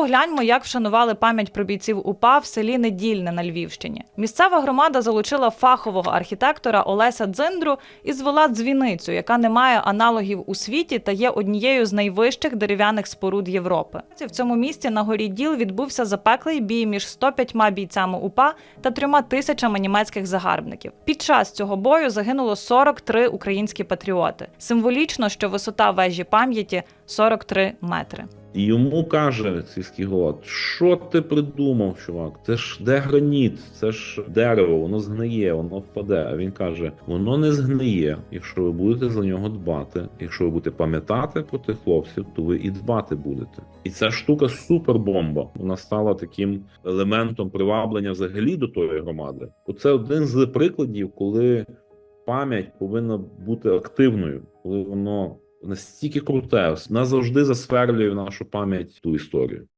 Погляньмо, як вшанували пам'ять про бійців УПА в селі Недільне на Львівщині. Місцева громада залучила фахового архітектора Олеся Дзиндру і звела дзвіницю, яка не має аналогів у світі та є однією з найвищих дерев'яних споруд Європи. В цьому місті на горі діл відбувся запеклий бій між 105 бійцями УПА та трьома тисячами німецьких загарбників. Під час цього бою загинуло 43 українські патріоти. Символічно, що висота вежі пам'яті 43 метри. І йому каже сільський голова, що ти придумав, чувак? Це ж де граніт, це ж дерево, воно згниє, воно впаде. А він каже: воно не згниє, якщо ви будете за нього дбати. Якщо ви будете пам'ятати про тих хлопців, то ви і дбати будете. І ця штука супербомба. Вона стала таким елементом приваблення взагалі до тої громади. Оце один з прикладів, коли пам'ять повинна бути активною, коли воно настільки круте, назавжди засверлює в нашу пам'ять ту історію.